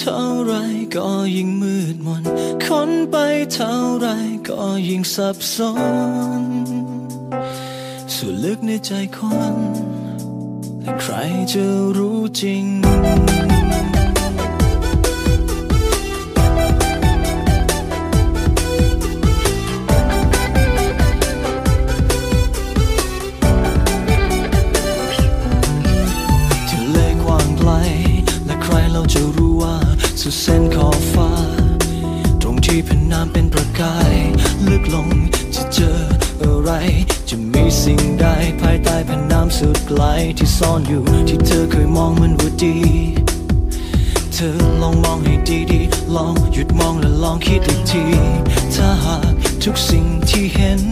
เท่าไรก็ยิ่งมืดมนค้นไปเท่าไรก็ยิ่งสับสนส่วนลึกในใจคนและใครจะรู้จริง ฟ้า ตรงที่แผ่นน้ำเป็นประกาย ลึกลงจะเจออะไร จะมีสิ่งใดภายใต้แผ่นน้ำสุดไกลที่ซ่อนอยู่ที่เธอเคยมองมันว่าดี เธอลองมองให้ดีๆ ลองหยุดมองและลองคิดอีกที ถ้าหากทุกสิ่งที่เห็น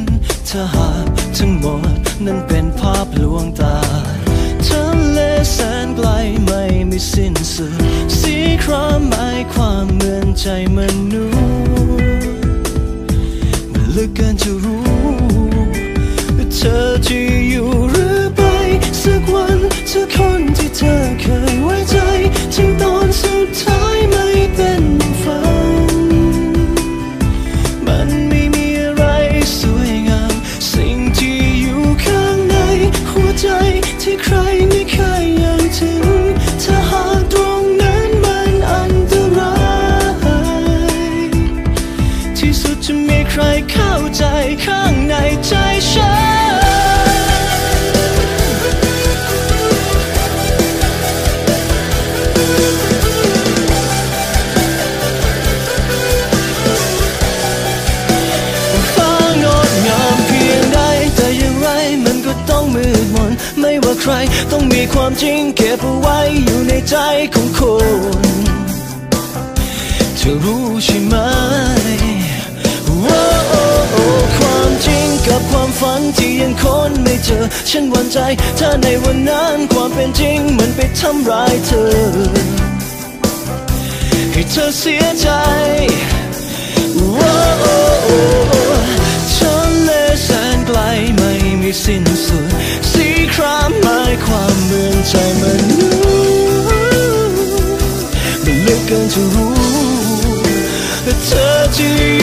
ถ้าหากทั้งหมดนั้นเป็นภาพลวงตาทะเลแสนไกลไม่มีสิ้นสุด ใจมนุ ใคร ต้องมีความจริงเก็บเอาไว้อยู่ในใจของคนเธอรู้ใช่ไหมความจริงกับความฝันที่ยังค้นไม่เจอ ฉันหวั่นใจ ถ้าในวันนั้นความเป็นจริงมันไปทำร้ายเธอ ให้เธอเสียใจทะเลแสนไกลไม่มีสิ้นสุด ความเหมือนใจมนุษย์มันลึกเกินจะรู้เธอจะอยู่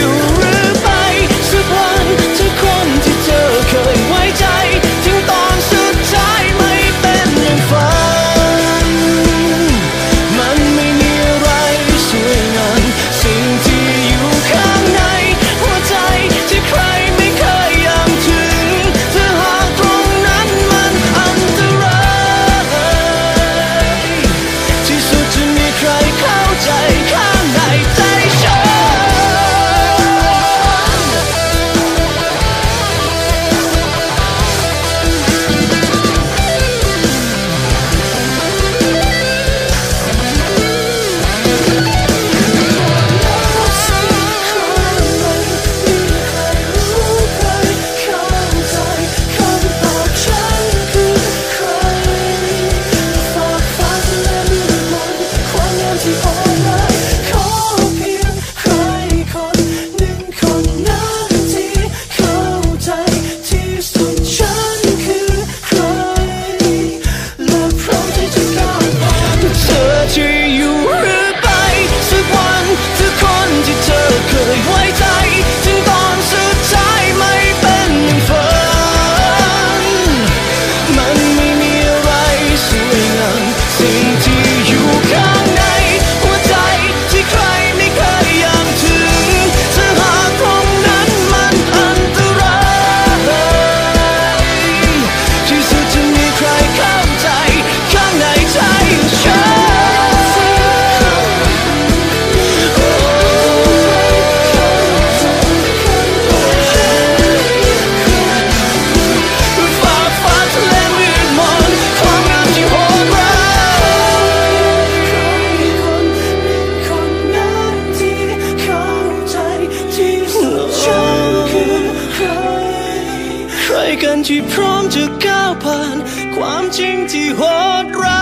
กันที่พร้อมจะก้าวผ่าน ความจริงที่โหดร้าย